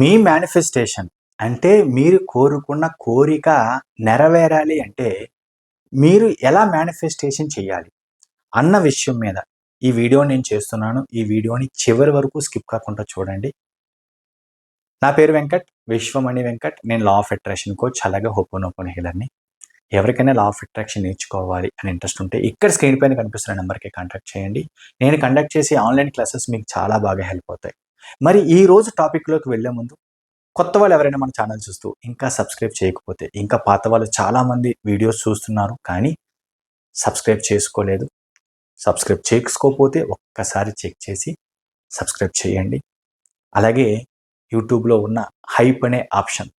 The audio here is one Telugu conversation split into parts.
మీ మేనిఫెస్టేషన్ అంటే మీరు కోరుకున్న కోరిక నెరవేరాలి అంటే మీరు ఎలా మేనిఫెస్టేషన్ చేయాలి? అన్న విషయం మీద ఈ వీడియో నేను చేస్తున్నాను. ఈ వీడియోని చివరి వరకు స్కిప్ కాకుండా చూడండి. నా పేరు వెంకట్ విశ్వమణి వెంకట్. నేను లా ఆఫ్ అట్రాక్షన్ కోచ్ అలాగే హోపోనోపోన్ హీలర్ని ఎవరికైనా లా ఆఫ్ అట్రాక్షన్ నేర్చుకోవాలి అని ఇంట్రెస్ట్ ఉంటే ఇక్కడ స్క్రీన్ పైన కనిపిస్తున్న నెంబర్కి కాంటాక్ట్ చేయండి. నేను కండక్ట్ చేసే ఆన్లైన్ క్లాసెస్ మీకు చాలా బాగా హెల్ప్ అవుతాయి. మరి ఈ రోజు టాపిక్లోకి వెళ్ళే ముందు కొత్త వాళ్ళు ఎవరైనా మన ఛానల్ చూస్తూ ఇంకా సబ్స్క్రైబ్ చేయకపోతే ఇంకా పాత వాళ్ళు చాలామంది వీడియోస్ చూస్తున్నారు కానీ సబ్స్క్రైబ్ చేసుకోలేదు. సబ్స్క్రైబ్ చేసుకోకపోతే ఒక్కసారి చెక్ చేసి సబ్స్క్రైబ్ చేయండి. అలాగే యూట్యూబ్లో ఉన్న హైప్ అనే ఆప్షన్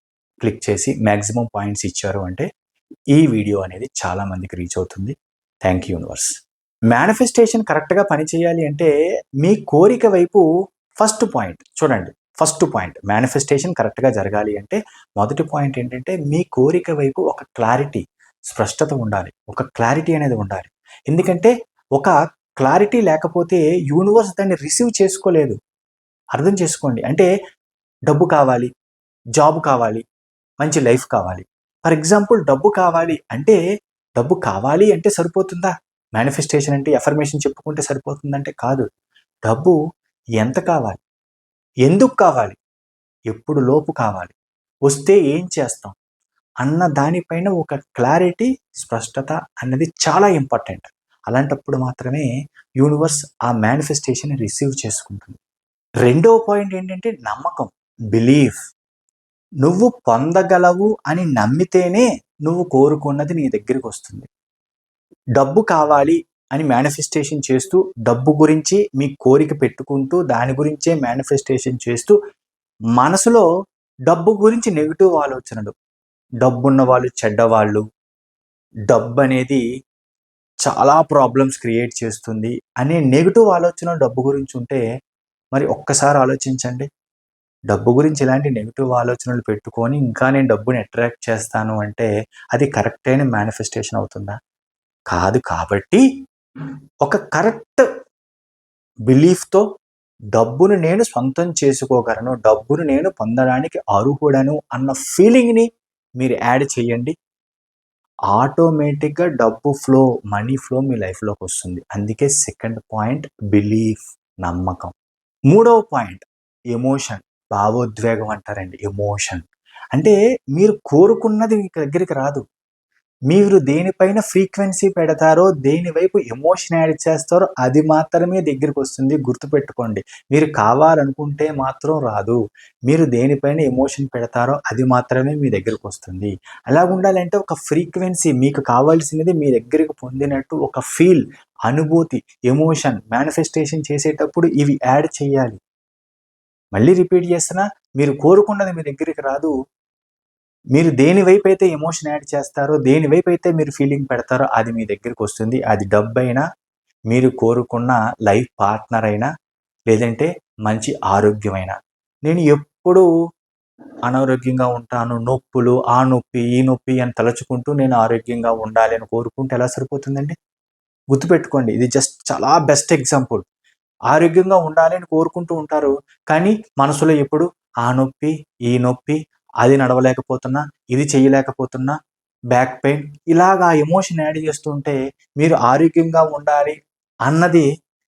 క్లిక్ చేసి మ్యాక్సిమం పాయింట్స్ ఇచ్చారు అంటే ఈ వీడియో అనేది చాలామందికి రీచ్ అవుతుంది. థ్యాంక్ యూ యూనివర్స్ మేనిఫెస్టేషన్ కరెక్ట్గా పనిచేయాలి అంటే మీ కోరిక వైపు ఫస్ట్ పాయింట్ చూడండి. ఫస్ట్ పాయింట్ మేనిఫెస్టేషన్ కరెక్ట్గా జరగాలి అంటే మొదటి పాయింట్ ఏంటంటే మీ కోరిక వైపు ఒక క్లారిటీ స్పష్టత ఉండాలి. ఒక క్లారిటీ అనేది ఉండాలి. ఎందుకంటే ఒక క్లారిటీ లేకపోతే యూనివర్స్ దాన్ని రిసీవ్ చేసుకోలేదు. అర్థం చేసుకోండి. అంటే డబ్బు కావాలి జాబ్ కావాలి మంచి లైఫ్ కావాలి. ఫర్ ఎగ్జాంపుల్ డబ్బు కావాలి అంటే డబ్బు కావాలి అంటే సరిపోతుందా? మేనిఫెస్టేషన్ అంటే ఎఫర్మేషన్ చెప్పుకుంటే సరిపోతుందంటే కాదు. డబ్బు ఎంత కావాలి? ఎందుకు కావాలి? ఎప్పుడు లోపు కావాలి? వస్తే ఏం చేస్తాం? అన్న దానిపైన ఒక క్లారిటీ స్పష్టత అన్నది చాలా ఇంపార్టెంట్. అలాంటప్పుడు మాత్రమే యూనివర్స్ ఆ మేనిఫెస్టేషన్ రిసీవ్ చేసుకుంటుంది. రెండవ పాయింట్ ఏంటంటే నమ్మకం బిలీఫ్ నువ్వు పొందగలవు అని నమ్మితేనే నువ్వు కోరుకున్నది నీ దగ్గరికి వస్తుంది. డబ్బు కావాలి అని మేనిఫెస్టేషన్ చేస్తూ డబ్బు గురించి మీ కోరిక పెట్టుకుంటూ దాని గురించే మేనిఫెస్టేషన్ చేస్తూ మనసులో డబ్బు గురించి నెగిటివ్ ఆలోచనలు. డబ్బున్న వాళ్ళు చెడ్డవాళ్ళు. డబ్బు అనేది చాలా ప్రాబ్లమ్స్ క్రియేట్ చేస్తుంది అనే నెగిటివ్ ఆలోచన డబ్బు గురించి ఉంటే మరి ఒక్కసారి ఆలోచించండి. డబ్బు గురించి ఇలాంటి నెగిటివ్ ఆలోచనలు పెట్టుకొని ఇంకా నేను డబ్బుని అట్రాక్ట్ చేస్తాను అంటే అది కరెక్ట్ అయిన మేనిఫెస్టేషన్ అవుతుందా? కాదు కాబట్టి ఒక కరెక్ట్ బిలీఫ్తో డబ్బును నేను సొంతం చేసుకోగలను డబ్బును నేను పొందడానికి అర్హుడను అన్న ఫీలింగ్ని మీరు యాడ్ చేయండి. ఆటోమేటిక్గా డబ్బు ఫ్లో మనీ ఫ్లో మీ లైఫ్లోకి వస్తుంది. అందుకే సెకండ్ పాయింట్ బిలీఫ్ నమ్మకం. మూడవ పాయింట్ ఎమోషన్ భావోద్వేగం అంటారండి ఎమోషన్. అంటే మీరు కోరుకున్నది మీ దగ్గరికి రాదు. మీరు దేనిపైన ఫ్రీక్వెన్సీ పెడతారో దేని వైపు ఎమోషన్ యాడ్ చేస్తారో అది మాత్రమే దగ్గరికి వస్తుంది. గుర్తుపెట్టుకోండి. మీరు కావాలనుకుంటే మాత్రం రాదు. మీరు దేనిపైన ఎమోషన్ పెడతారో అది మాత్రమే మీ దగ్గరకు వస్తుంది. అలా ఉండాలంటే ఒక ఫ్రీక్వెన్సీ మీకు కావాల్సినది మీ దగ్గరికి పొందినట్టు ఒక ఫీల్ అనుభూతి ఎమోషన్ మేనిఫెస్టేషన్ చేసేటప్పుడు ఇవి యాడ్ చేయాలి. మళ్ళీ రిపీట్ చేస్తున్నా మీరు కోరుకున్నది మీ దగ్గరికి రాదు. మీరు దేని వైపు అయితే ఎమోషన్ యాడ్ చేస్తారో దేని వైపు అయితే మీరు ఫీలింగ్ పెడతారో అది మీ దగ్గరికి వస్తుంది. అది డబ్బు అయినా మీరు కోరుకున్న లైఫ్ పార్ట్నర్ అయినా లేదంటే మంచి ఆరోగ్యమైన నేను ఎప్పుడు అనారోగ్యంగా ఉంటాను. నొప్పులు ఆ నొప్పి ఈ నొప్పి అని తలుచుకుంటూ నేను ఆరోగ్యంగా ఉండాలి అని కోరుకుంటే ఎలా సరిపోతుందండి? గుర్తుపెట్టుకోండి ఇది జస్ట్ చాలా బెస్ట్ ఎగ్జాంపుల్ ఆరోగ్యంగా ఉండాలి అని కోరుకుంటూ ఉంటారు. కానీ మనసులో ఎప్పుడు ఆ నొప్పి ఈ నొప్పి అది నడవలేకపోతున్నా ఇది చేయలేకపోతున్నా బ్యాక్ పెయిన్ ఇలాగా ఎమోషన్ యాడ్ చేస్తుంటే మీరు ఆరోగ్యంగా ఉండాలి అన్నది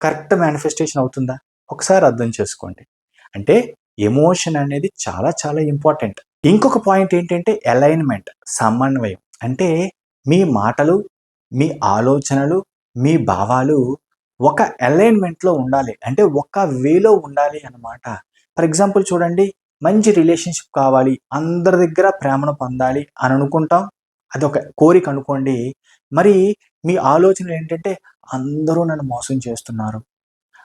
కరెక్ట్ మేనిఫెస్టేషన్ అవుతుందా? ఒకసారి అర్థం చేసుకోండి. అంటే ఎమోషన్ అనేది చాలా చాలా ఇంపార్టెంట్ ఇంకొక పాయింట్ ఏంటంటే అలైన్మెంట్ సమన్వయం. అంటే మీ మాటలు మీ ఆలోచనలు మీ భావాలు ఒక అలైన్మెంట్లో ఉండాలి. అంటే ఒక వేలో ఉండాలి అన్నమాట. ఫర్ ఎగ్జాంపుల్ చూడండి మంచి రిలేషన్షిప్ కావాలి అందరి దగ్గర ప్రేమను పొందాలి అని అనుకుంటాం. అది ఒక కోరిక అనుకోండి. మరి మీ ఆలోచన ఏంటంటే అందరూ నన్ను మోసం చేస్తున్నారు.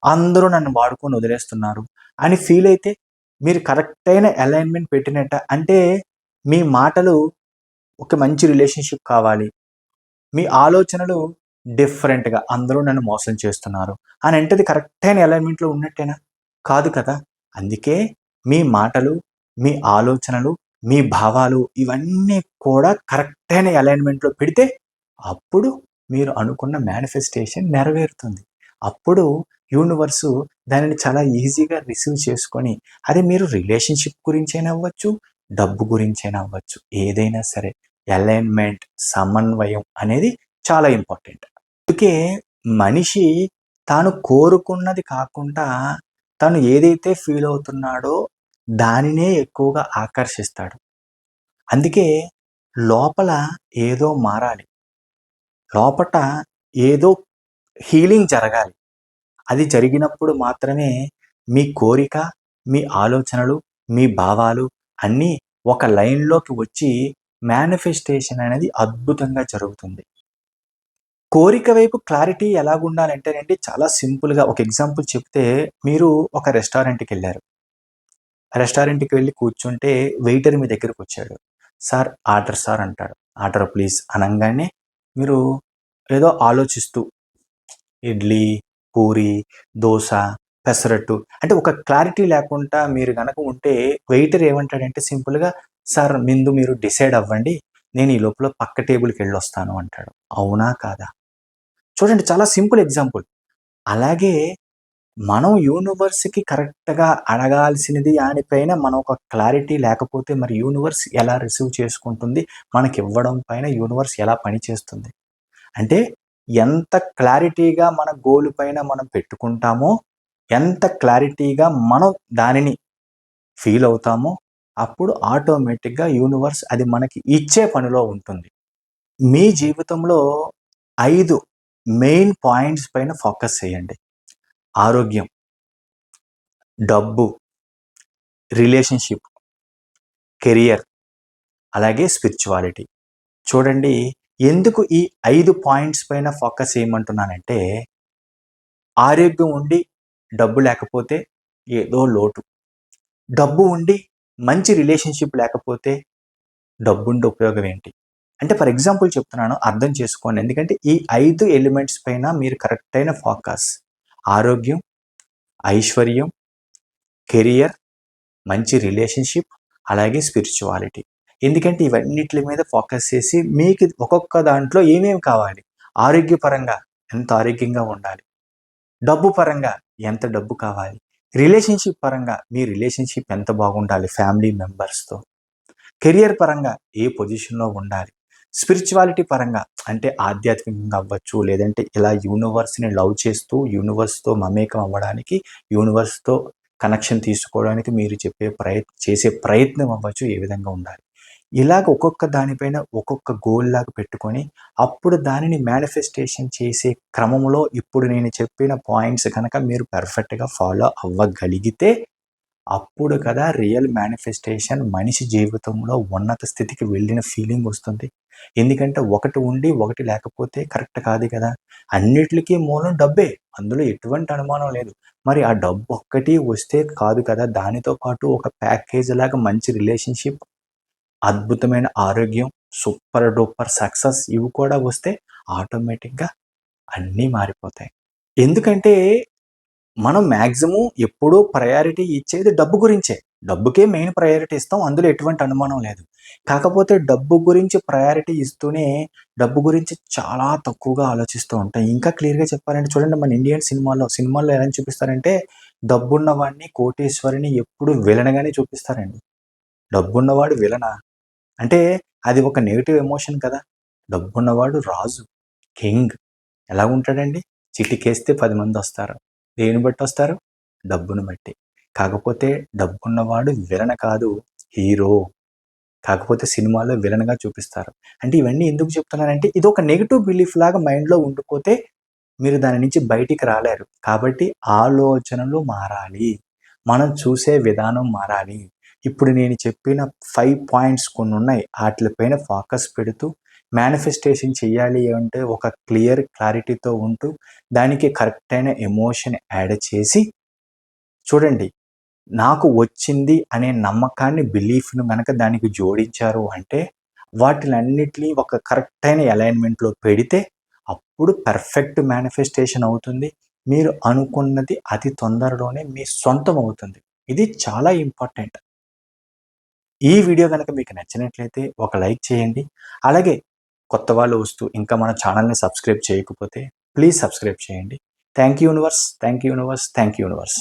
అందరూ నన్ను వాడుకొని వదిలేస్తున్నారు అని ఫీల్ అయితే మీరు కరెక్ట్ అయిన అలైన్మెంట్ పెట్టినట్ట అంటే మీ మాటలు ఒక మంచి రిలేషన్షిప్ కావాలి. మీ ఆలోచనలు డిఫరెంట్గా అందరూ నన్ను మోసం చేస్తున్నారు. అని అంటే కరెక్ట్ అయిన అలైన్మెంట్లో ఉన్నట్టేనా? కాదు కదా. అందుకే మీ మాటలు మీ ఆలోచనలు మీ భావాలు ఇవన్నీ కూడా కరెక్ట్ అయిన అలైన్మెంట్లో పెడితే అప్పుడు మీరు అనుకున్న మేనిఫెస్టేషన్ నెరవేరుతుంది. అప్పుడు యూనివర్సు దానిని చాలా ఈజీగా రిసీవ్ చేసుకొని అది మీరు రిలేషన్షిప్ గురించైనా అవ్వచ్చు డబ్బు గురించైనా అవ్వచ్చు ఏదైనా సరే అలైన్మెంట్ సమన్వయం అనేది చాలా ఇంపార్టెంట్ అందుకే మనిషి తాను కోరుకున్నది కాకుండా తను ఏదైతే ఫీల్ అవుతున్నాడో దానినే ఎక్కువగా ఆకర్షిస్తాడు. అందుకే లోపల ఏదో మారాలి. లోపట ఏదో హీలింగ్ జరగాలి. అది జరిగినప్పుడు మాత్రమే మీ కోరిక మీ ఆలోచనలు మీ భావాలు అన్నీ ఒక లైన్లోకి వచ్చి మేనిఫెస్టేషన్ అనేది అద్భుతంగా జరుగుతుంది. కోరిక వైపు క్లారిటీ ఎలాగుండాలంటేనండి చాలా సింపుల్గా ఒక ఎగ్జాంపుల్ చెప్తే మీరు ఒక రెస్టారెంట్కి వెళ్ళారు రెస్టారెంట్కి వెళ్ళి కూర్చుంటే వెయిటర్ మీ దగ్గరకు వచ్చాడు. సార్ ఆర్డర్ సార్ అంటాడు. ఆర్డర్ ప్లీజ్ అనగానే మీరు ఏదో ఆలోచిస్తూ ఇడ్లీ పూరి దోశ పెసరట్టు అంటే ఒక క్లారిటీ లేకుండా మీరు కనుక ఉంటే వెయిటర్ ఏమంటాడంటే సింపుల్గా సార్ ముందు మీరు డిసైడ్ అవ్వండి. నేను ఈ లోపల పక్క టేబుల్కి వెళ్ళి వస్తాను అంటాడు. అవునా కాదా? చూడండి చాలా సింపుల్ ఎగ్జాంపుల్. అలాగే మనం యూనివర్స్కి కరెక్ట్గా అడగాల్సినది దానిపైన మనం ఒక క్లారిటీ లేకపోతే మరి యూనివర్స్ ఎలా రిసీవ్ చేసుకుంటుంది? మనకి ఇవ్వడం పైన యూనివర్స్ ఎలా పనిచేస్తుంది అంటే ఎంత క్లారిటీగా మన గోల్ పైన మనం పెట్టుకుంటామో ఎంత క్లారిటీగా మనం దానిని ఫీల్ అవుతామో అప్పుడు ఆటోమేటిక్గా యూనివర్స్ అది మనకి ఇచ్చే పనిలో ఉంటుంది. మీ జీవితంలో ఐదు మెయిన్ పాయింట్స్ పైన ఫోకస్ చేయండి. ఆరోగ్యం డబ్బు రిలేషన్షిప్ కెరియర్ అలాగే స్పిరిచువాలిటీ. చూడండి ఎందుకు ఈ ఐదు పాయింట్స్ పైన ఫోకస్ చేయమంటున్నానంటే ఆరోగ్యం ఉండి డబ్బు లేకపోతే ఏదో లోటు. డబ్బు ఉండి మంచి రిలేషన్షిప్ లేకపోతే డబ్బుండి ఉపయోగం ఏంటి? అంటే ఫర్ ఎగ్జాంపుల్ చెప్తున్నాను అర్థం చేసుకోండి. ఎందుకంటే ఈ ఐదు ఎలిమెంట్స్ పైన మీరు కరెక్ట్ అయిన ఫోకస్ ఆరోగ్యం ఐశ్వర్యం కెరియర్ మంచి రిలేషన్షిప్ అలాగే స్పిరిచువాలిటీ ఎందుకంటే ఇవన్నిటి మీద ఫోకస్ చేసి మీకు ఒక్కొక్క దాంట్లో ఏమేమి కావాలి? ఆరోగ్యపరంగా ఎంత ఆరోగ్యంగా ఉండాలి? డబ్బు పరంగా ఎంత డబ్బు కావాలి? రిలేషన్షిప్ పరంగా మీ రిలేషన్షిప్ ఎంత బాగుండాలి? ఫ్యామిలీ మెంబర్స్తో కెరియర్ పరంగా ఏ పొజిషన్లో ఉండాలి? స్పిరిచువాలిటీ పరంగా అంటే ఆధ్యాత్మికంగా అవ్వచ్చు లేదంటే ఇలా యూనివర్స్ని లవ్ చేస్తూ యూనివర్స్తో మమేకం అవ్వడానికి యూనివర్స్తో కనెక్షన్ తీసుకోవడానికి మీరు చెప్పే ప్రయత్ చేసే ప్రయత్నం అవ్వచ్చు ఏ విధంగా ఉండాలి. ఇలాగ ఒక్కొక్క దానిపైన ఒక్కొక్క గోల్ లాగా పెట్టుకొని అప్పుడు దానిని మేనిఫెస్టేషన్ చేసే క్రమంలో ఇప్పుడు నేను చెప్పిన పాయింట్స్ కనుక మీరు పర్ఫెక్ట్గా ఫాలో అవ్వగలిగితే అప్పుడు కదా రియల్ మేనిఫెస్టేషన్ మనిషి జీవితంలో ఉన్నత స్థితికి వెళ్ళిన ఫీలింగ్ వస్తుంది. ఎందుకంటే ఒకటి ఉండి ఒకటి లేకపోతే కరెక్ట్ కాదు కదా. అన్నిటికీ మూలం డబ్బే. అందులో ఎటువంటి అనుమానం లేదు. మరి ఆ డబ్బు ఒక్కటి వస్తే కాదు కదా. దానితో పాటు ఒక ప్యాకేజ్ లాగా మంచి రిలేషన్షిప్ అద్భుతమైన ఆరోగ్యం సూపర్ డూపర్ సక్సెస్ ఇవి కూడా వస్తే ఆటోమేటిక్గా అన్నీ మారిపోతాయి. ఎందుకంటే మనం మ్యాక్సిమం ఎప్పుడూ ప్రయారిటీ ఇచ్చేది డబ్బు గురించే. డబ్బుకే మెయిన్ ప్రయారిటీ ఇస్తాం అందులో ఎటువంటి అనుమానం లేదు. కాకపోతే డబ్బు గురించి ప్రయారిటీ ఇస్తూనే డబ్బు గురించి చాలా తక్కువగా ఆలోచిస్తూ ఉంటాం ఇంకా క్లియర్గా చెప్పాలంటే చూడండి మన ఇండియన్ సినిమాల్లో సినిమాల్లో ఎలా చూపిస్తారంటే డబ్బున్న వాడిని కోటేశ్వరిని ఎప్పుడు విలనగానే చూపిస్తారండి. డబ్బున్నవాడు విలనా? అంటే అది ఒక నెగిటివ్ ఎమోషన్ కదా. డబ్బున్నవాడు రాజు కింగ్. ఎలా ఉంటాడండి? చిటికేస్తే పది మంది వస్తారు దేని బట్టి వస్తారు? డబ్బును బట్టి. కాకపోతే డబ్బున్నవాడు విలన కాదు హీరో. కాకపోతే సినిమాలో విలన్గా చూపిస్తారు. అంటే ఇవన్నీ ఎందుకు చెప్తున్నానంటే ఇది ఒక నెగిటివ్ బిలీఫ్ లాగా మైండ్లో ఉండిపోతే మీరు దాని నుంచి బయటికి రాలేరు. కాబట్టి ఆలోచనలు మారాలి. మనం చూసే విధానం మారాలి. ఇప్పుడు నేను చెప్పిన ఫైవ్ పాయింట్స్ కొన్ని ఉన్నాయి వాటిపైన ఫోకస్ పెడుతూ మేనిఫెస్టేషన్ చేయాలి అంటే ఒక క్లియర్ క్లారిటీతో ఉంటూ దానికి కరెక్ట్ అయిన ఎమోషన్ యాడ్ చేసి చూడండి నాకు వచ్చింది అనే నమ్మకాన్ని బిలీఫ్ను కనుక దానికి జోడించారు అంటే వాటిలన్నిటినీ ఒక కరెక్ట్ అయిన అలైన్మెంట్లో పెడితే అప్పుడు పర్ఫెక్ట్ మేనిఫెస్టేషన్ అవుతుంది. మీరు అనుకున్నది అతి తొందరలోనే మీ సొంతం అవుతుంది. ఇది చాలా ఇంపార్టెంట్ ఈ వీడియో కనుక మీకు నచ్చినట్లయితే ఒక లైక్ చేయండి. అలాగే కొత్త వాళ్ళు వస్తూ ఇంకా మన ఛానల్ని సబ్స్క్రైబ్ చేయకపోతే ప్లీజ్ సబ్స్క్రైబ్ చేయండి. Thank you universe thank you universe thank you universe.